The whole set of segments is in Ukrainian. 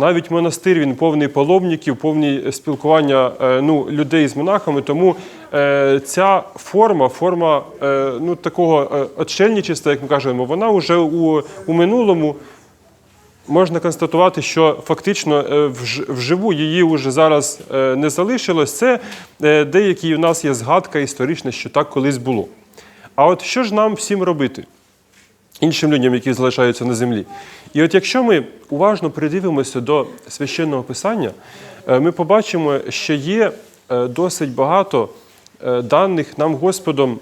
Навіть монастир він повний паломників, повний спілкування е, ну, людей з монахами. Тому е, ця форма, форма е, ну, такого отшельничества, як ми кажемо, вона вже у, у минулому можна констатувати, що фактично вживу її вже зараз не залишилось. Це деякі у нас є згадка історична, що так колись було. А от що ж нам всім робити? Іншим людям, які залишаються на землі. І от якщо ми уважно придивимося до священного писання, е, ми побачимо, що є е, досить багато е, даних нам Господом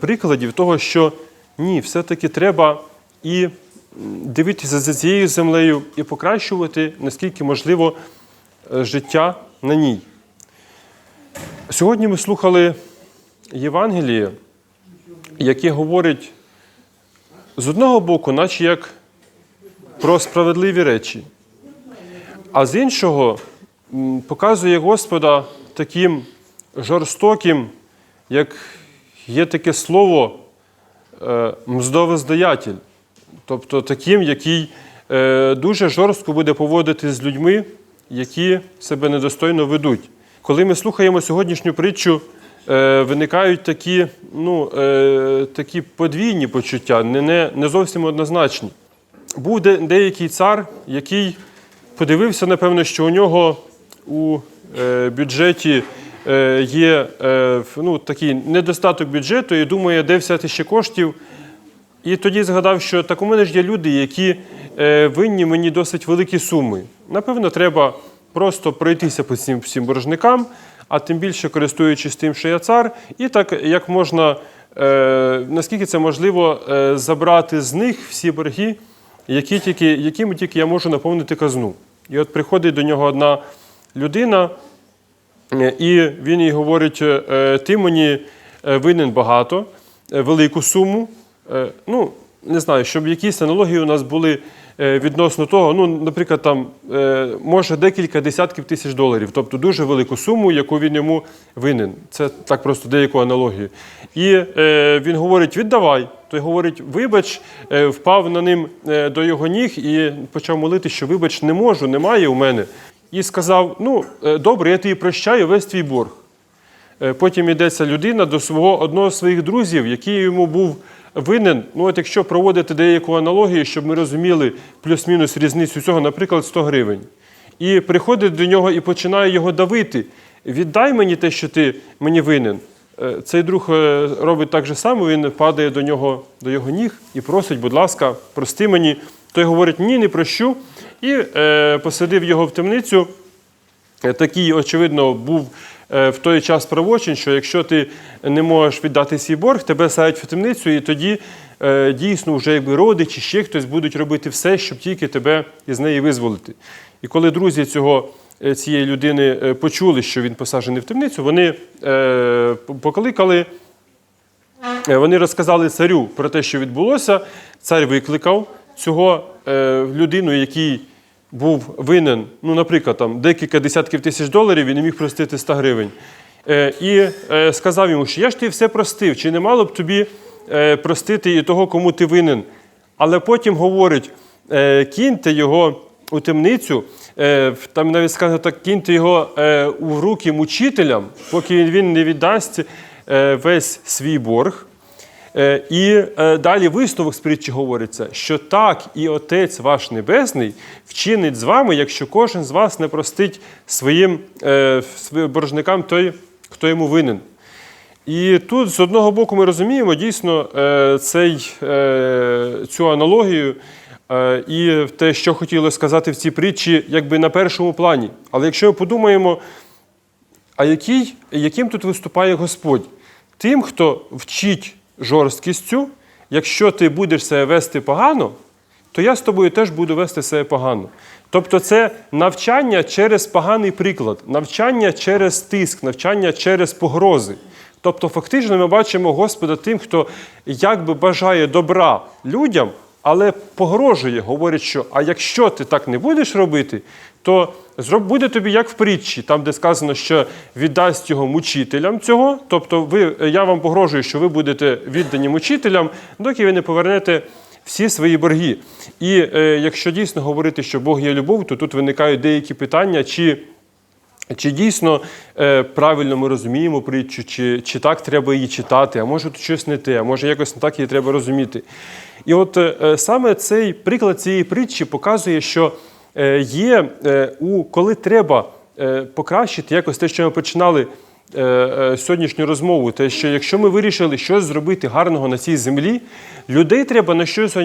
прикладів того, що ні, все-таки треба і дивитися за цією землею і покращувати, наскільки можливо, життя на ній. Сьогодні ми слухали Євангеліє, яке говорить з одного боку, наче як про справедливі речі, а з іншого показує Господа таким жорстоким, як є таке слово е, мздовоздаятель, тобто таким, який е, дуже жорстко буде поводити з людьми, які себе недостойно ведуть. Коли ми слухаємо сьогоднішню притчу, виникають такі, ну, е, такі подвійні почуття, не, не, зовсім однозначні. Був де, деякий цар, який подивився, напевно, що у нього у е, бюджеті е, є е, ну, такий недостаток бюджету і думає, де взяти ще коштів. І тоді згадав, що так у мене ж є люди, які е, винні мені досить великі суми. Напевно, треба просто пройтися по цим всім боржникам, а тим більше користуючись тим, що я цар, і так як можна, е, наскільки це можливо, е, забрати з них всі борги, які тільки, якими тільки я можу наповнити казну. І от приходить до нього одна людина, Е, І він їй говорить: е, ти мені е, винен багато, велику суму. Ну, не знаю, щоб якісь аналогії у нас були відносно того, ну, наприклад, там е, може декілька десятків тисяч доларів, тобто дуже велику суму, яку він йому винен. Це так просто деяку аналогію. І е, він говорить: віддавай. Той говорить, вибач, е, впав на ним е, до його ніг і почав молити, що вибач, не можу, немає у мене. І сказав: Ну, е, добре, я тобі прощаю весь твій борг. Е, Потім йдеться людина до свого одного з своїх друзів, який йому був винен. Ну, от якщо проводити деяку аналогію, щоб ми розуміли плюс-мінус різницю цього, наприклад, 100 гривень. І приходить до нього і починає його давити. Віддай мені те, що ти мені винен. Е, Цей друг е, робить так же само, він падає до нього до його ніг і просить, будь ласка, прости мені. Той говорить, ні, не прощу. І е, посадив його в темницю. Е, Такий, очевидно, був в той час правочин, що якщо ти не можеш віддати свій борг, тебе садять в темницю, і тоді е, дійсно вже якби родичі, ще хтось будуть робити все, щоб тільки тебе із неї визволити. І коли друзі цього, е, цієї людини е, почули, що він посаджений в темницю, вони е, покликали. Е, Вони розказали царю про те, що відбулося. Цар викликав цього е, людину, який був винен, ну, наприклад, там, декілька десятків тисяч доларів і не міг простити 100 гривень. Е, і е, сказав йому, що я ж тобі все простив, чи не мало б тобі е, простити і того, кому ти винен. Але потім говорить: кіньте його у темницю, там навіть сказано так, кіньте його у руки мучителям, поки він не віддасть весь свій борг. Е, І е, далі висновок з притчі говориться, що так і Отець ваш Небесний вчинить з вами, якщо кожен з вас не простить своїм е, боржникам той, хто йому винен. І тут, з одного боку, ми розуміємо дійсно цей, цю аналогію і те, що хотіли сказати в цій притчі, якби на першому плані. Але якщо ми подумаємо, а який, яким тут виступає Господь? Тим, хто вчить жорсткістю, якщо ти будеш себе вести погано, то я з тобою теж буду вести себе погано. Тобто це навчання через поганий приклад, навчання через тиск, навчання через погрози. Тобто, фактично, ми бачимо Господа тим, хто якби бажає добра людям, але погрожує, говорить, що а якщо ти так не будеш робити, то зроб- буде тобі як в притчі, там, де сказано, що віддасть його мучителям цього. Тобто, ви, я вам погрожую, що ви будете віддані мучителям, доки ви не повернете всі свої борги. І е, якщо дійсно говорити, що Бог є любов, то тут виникають деякі питання, чи, чи дійсно е, правильно ми розуміємо притчу, чи, чи так треба її читати, а може тут щось не те, а може якось не так її треба розуміти. І от е, саме цей приклад цієї притчі показує, що є е, у коли треба е, покращити якось те, що ми починали е, е, сьогоднішню розмову, те, що якщо ми вирішили щось зробити гарного на цій землі, людей треба на щось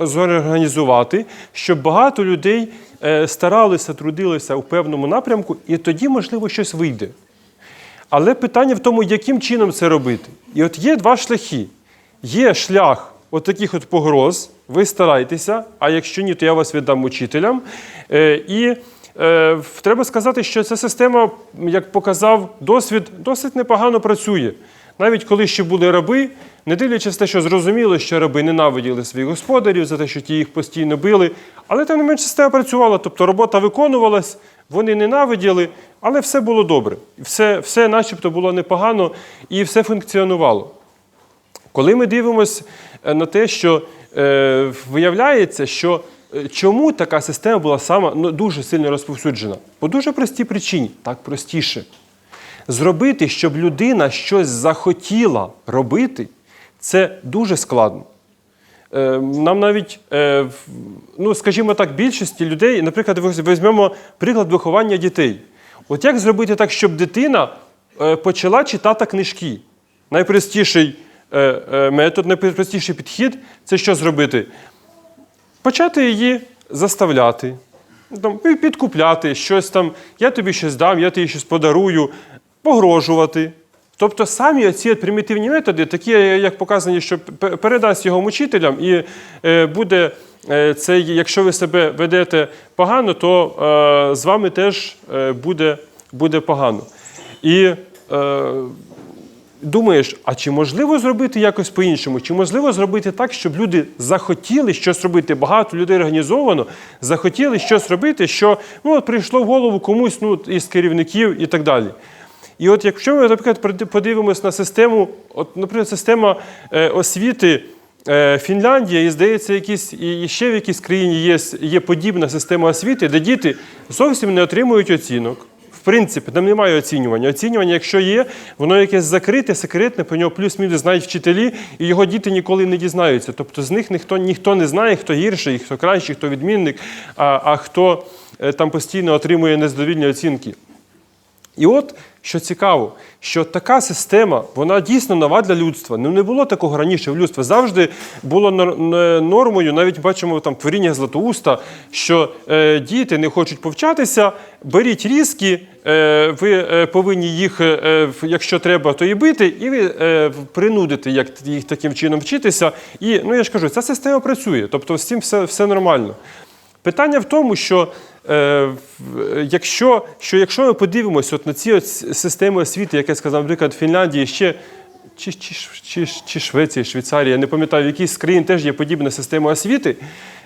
зорганізувати, щоб багато людей е, старалися, трудилися у певному напрямку, і тоді, можливо, щось вийде. Але питання в тому, яким чином це робити. І от є два шляхи. Є шлях от таких от погроз, ви старайтеся, а якщо ні, то я вас віддам учителям. Е, і е, треба сказати, що ця система, як показав досвід, досить непогано працює. Навіть коли ще були раби, не дивлячись те, що зрозуміло, що раби ненавиділи своїх господарів за те, що ті їх постійно били, але тим не менше система працювала, тобто робота виконувалась, вони ненавиділи, але все було добре. Все, все начебто було непогано і все функціонувало. Коли ми дивимося на те, що е, виявляється, що е, чому така система була сама ну, дуже сильно розповсюджена? По дуже простій причині, так простіше. Зробити, щоб людина щось захотіла робити, це дуже складно. Е, Нам навіть, е, ну скажімо так, більшості людей, наприклад, візьмемо приклад виховання дітей. От як зробити так, щоб дитина е, почала читати книжки? Найпростіший е, е, метод, найпростіший підхід це що зробити? Почати її заставляти, там, підкупляти щось там, я тобі щось дам, я тобі щось подарую, погрожувати. Тобто самі от примітивні методи, такі, як показані, що передасть його мучителям, і е, буде е, це, якщо ви себе ведете погано, то е, з вами теж е, буде, буде погано. І е, думаєш, а чи можливо зробити якось по-іншому? Чи можливо зробити так, щоб люди захотіли щось робити? Багато людей організовано, захотіли щось робити, що ну, от прийшло в голову комусь ну, із керівників і так далі. І от якщо ми, наприклад, подивимось на систему, от, наприклад, система е, освіти е, Фінляндія, і здається, якісь, і ще в якійсь країні є, є подібна система освіти, де діти зовсім не отримують оцінок. В принципі, там немає оцінювання. Оцінювання, якщо є, воно якесь закрите, секретне, по нього плюс-мінус знають вчителі, і його діти ніколи не дізнаються. Тобто з них ніхто, ніхто не знає, хто гірший, хто кращий, хто відмінник, а, а хто е, там постійно отримує незадовільні оцінки. І от що цікаво, що така система, вона дійсно нова для людства. Ну не було такого раніше в людстві. Завжди було нормою, навіть бачимо там творіння Златоуста, що е, діти не хочуть повчатися, беріть різки, е, ви е, повинні їх, е, якщо треба, то і бити, і ви е, принудите як їх таким чином вчитися. І ну я ж кажу, ця система працює, тобто з цим все, все нормально. Питання в тому, що е, якщо, що якщо ми подивимося от на ці от системи освіти, як я сказав, наприклад, Фінляндії ще. Чи, чи, чи, чи Швеція, Швейцарія, я не пам'ятаю, в якійсь країн теж є подібна система освіти.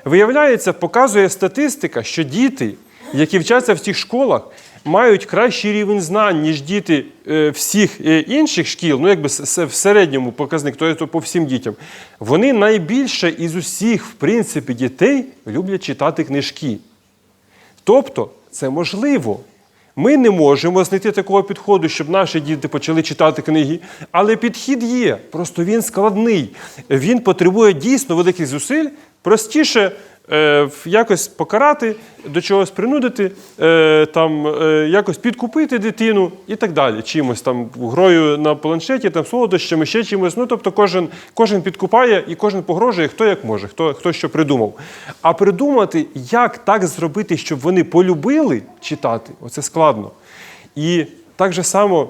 Виявляється, показує статистика, що діти, які вчаться в цих школах, мають кращий рівень знань, ніж діти е, всіх е, інших шкіл, ну якби в середньому показник, то є то по всім дітям. Вони найбільше із усіх, в принципі, дітей люблять читати книжки. Тобто, це можливо. Ми не можемо знайти такого підходу, щоб наші діти почали читати книги, але підхід є. Просто він складний. Він потребує дійсно великих зусиль. Простіше якось покарати, до чогось принудити, е, там, е, якось підкупити дитину і так далі. Чимось там грою на планшеті, там солодощами, ще чимось. Ну, тобто кожен, кожен підкупає і кожен погрожує, хто як може, хто, хто що придумав. А придумати, як так зробити, щоб вони полюбили читати, оце складно. І так же само.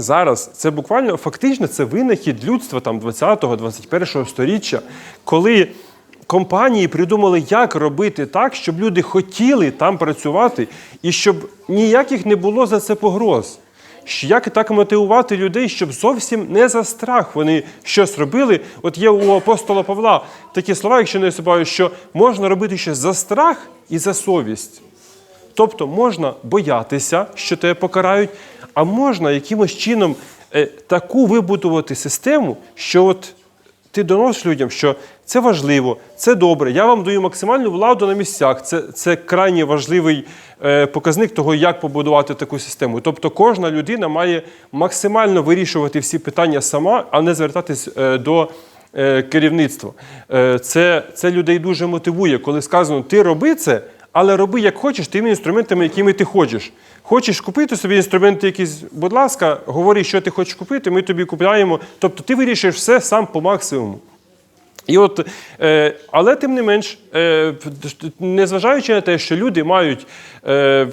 Зараз це буквально фактично це винахід людства там 20-21 сторіччя, коли компанії придумали, як робити так, щоб люди хотіли там працювати, і щоб ніяких не було за це погроз. Як так мотивувати людей, щоб зовсім не за страх вони щось робили? От є у апостола Павла такі слова, якщо не забуваю, що можна робити щось за страх і за совість. Тобто можна боятися, що тебе покарають, а можна якимось чином е, таку вибудувати систему, що от ти доносиш людям, що Це важливо, це добре. Я вам даю максимальну владу на місцях. Це, це крайні важливий е, показник того, як побудувати таку систему. Тобто кожна людина має максимально вирішувати всі питання сама, а не звертатись е, до е, керівництва. Е, це, це людей дуже мотивує, коли сказано, ти роби це, але роби як хочеш, тими інструментами, якими ти хочеш. Хочеш купити собі інструменти якісь, будь ласка, говори, що ти хочеш купити, ми тобі купляємо. Тобто ти вирішиш все сам по максимуму. І от, е, але тим не менш, е, незважаючи на те, що люди мають е,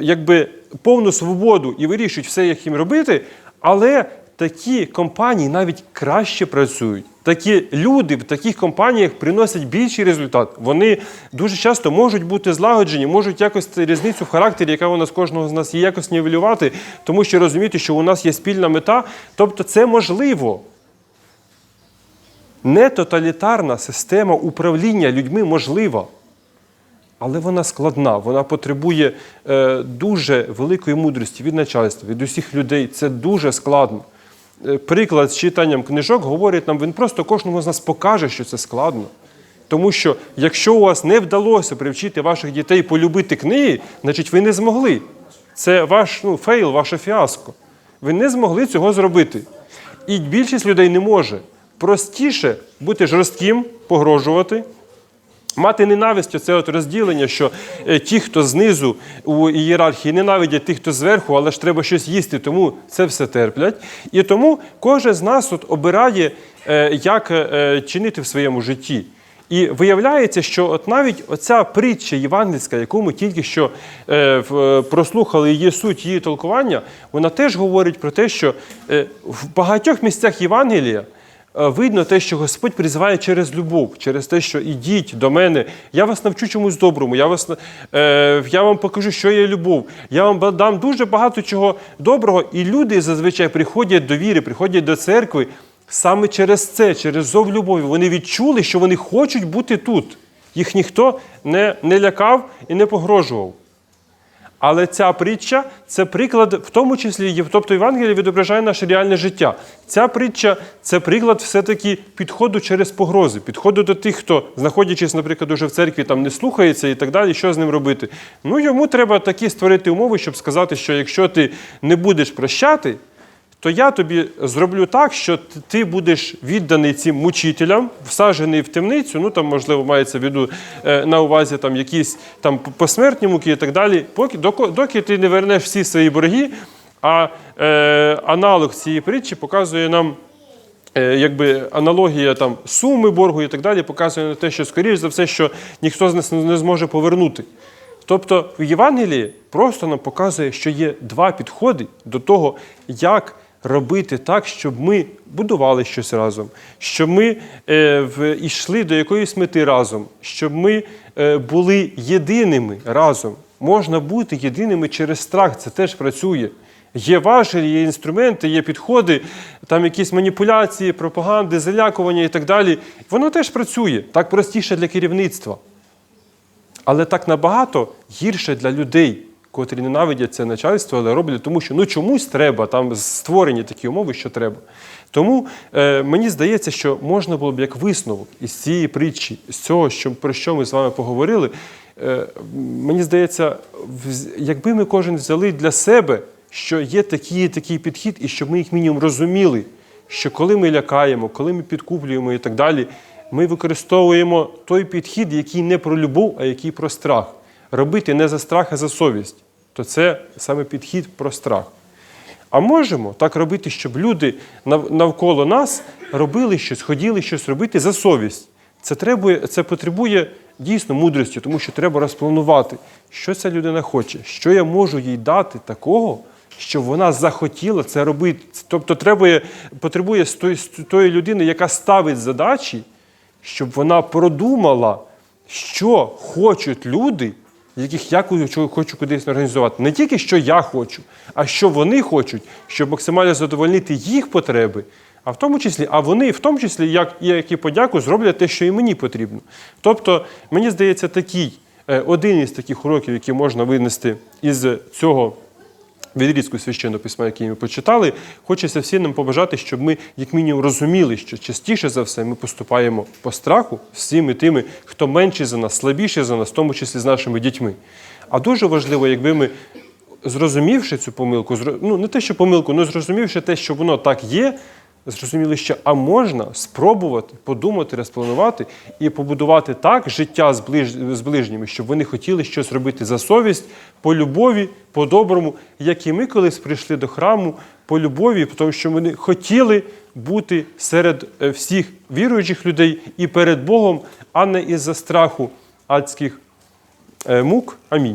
якби повну свободу і вирішують все, як їм робити, але такі компанії навіть краще працюють. Такі люди в таких компаніях приносять більший результат. Вони дуже часто можуть бути злагоджені, можуть якось цю різницю в характері, яка у нас кожного з нас є, якось нівелювати, тому що розуміти, що у нас є спільна мета. Тобто це можливо. Не тоталітарна система управління людьми можлива, але вона складна, вона потребує е, дуже великої мудрості від начальства, від усіх людей. Це дуже складно. Е, приклад з читанням книжок говорить нам, він просто кожному з нас покаже, що це складно. Тому що якщо у вас не вдалося привчити ваших дітей полюбити книги, значить ви не змогли. Це ваш ну, фейл, ваше фіаско. Ви не змогли цього зробити. І більшість людей не може. Простіше бути жорстким, погрожувати, Мати ненависть це от розділення, що е, ті, хто знизу у ієрархії, ненавидять тих, хто зверху, але ж треба щось їсти, тому це все терплять. І тому кожен з нас от обирає, е, як е, чинити в своєму житті. І виявляється, що от навіть оця притча євангельська, яку ми тільки що прослухали її суть, її толкування, вона теж говорить про те, що в багатьох місцях Євангелія видно те, що Господь призиває через любов, через те, що ідіть до мене, я вас навчу чомусь доброму, я, вас, е, я вам покажу, що є любов. Я вам дам дуже багато чого доброго, і люди зазвичай приходять до віри, приходять до церкви саме через це, через зов любові. Вони відчули, що вони хочуть бути тут. Їх ніхто не, не лякав і не погрожував. Але ця притча це приклад, в тому числі, тобто Євангеліє відображає наше реальне життя. Ця притча це приклад все-таки підходу через погрози, підходу до тих, хто, знаходячись, наприклад, уже в церкві, там не слухається і так далі, що з ним робити. Ну йому треба такі створити умови, щоб сказати, що якщо ти не будеш прощати, то я тобі зроблю так, що ти будеш відданий цим мучителям, всаджений в темницю. Ну там, можливо, мається в виду е, на увазі там якісь там посмертні муки і так далі. Поки доки, доки ти не вернеш всі свої борги. А е, аналог цієї притчі показує нам. е, Якби аналогія там суми боргу і так далі показує на те, що скоріш за все, що ніхто з нас не зможе повернути. Тобто в Євангелії просто нам показує, що є два підходи до того, як робити так, щоб ми будували щось разом, щоб ми е, йшли до якоїсь мети разом, щоб ми е, були єдиними разом. Можна бути єдиними через страх, це теж працює. Є важелі, є інструменти, є підходи, там якісь маніпуляції, пропаганди, залякування і так далі. Воно теж працює. Так простіше для керівництва. Але так набагато гірше для людей, котрі ненавидять це начальство, але роблять, тому що ну чомусь треба, там створені такі умови, що треба. Тому е, мені здається, що можна було б як висновок із цієї притчі, з цього, що, про що ми з вами поговорили. Е, мені здається, якби ми кожен взяли для себе, що є такий такий підхід, і щоб ми їх мінімум розуміли, що коли ми лякаємо, коли ми підкуплюємо і так далі, ми використовуємо той підхід, який не про любов, а який про страх. Робити не за страх, а за совість. То це саме підхід про страх. А можемо так робити, щоб люди навколо нас робили щось, хотіли щось робити за совість. Це, требує, це потребує дійсно мудрості, тому що треба розпланувати, що ця людина хоче, що я можу їй дати такого, щоб вона захотіла це робити. Тобто треба, потребує з тої, з тої людини, яка ставить задачі, щоб вона продумала, що хочуть люди, яких я хочу, кудись організувати. Не тільки що я хочу, а що вони хочуть, щоб максимально задовольнити їх потреби, а в тому числі, а вони в тому числі, як, як і подяку, зроблять те, що і мені потрібно. Тобто, мені здається, такий е, один із таких уроків, які можна винести із цього відрізку священного письма, який ми почитали, хочеться всім нам побажати, щоб ми, як мінімум, розуміли, що частіше за все ми поступаємо по страху всіми тими, хто менший за нас, слабіший за нас, в тому числі з нашими дітьми. А дуже важливо, якби ми, зрозумівши цю помилку, ну не те, що помилку, але зрозумівши те, що воно так є, зрозуміли, що а можна спробувати подумати, розпланувати і побудувати так життя з, ближ... з ближніми, щоб вони хотіли щось робити за совість, по любові, по-доброму, як і ми колись прийшли до храму по любові, тому що вони хотіли бути серед е, всіх віруючих людей і перед Богом, а не із-за страху адських е, мук. Амінь.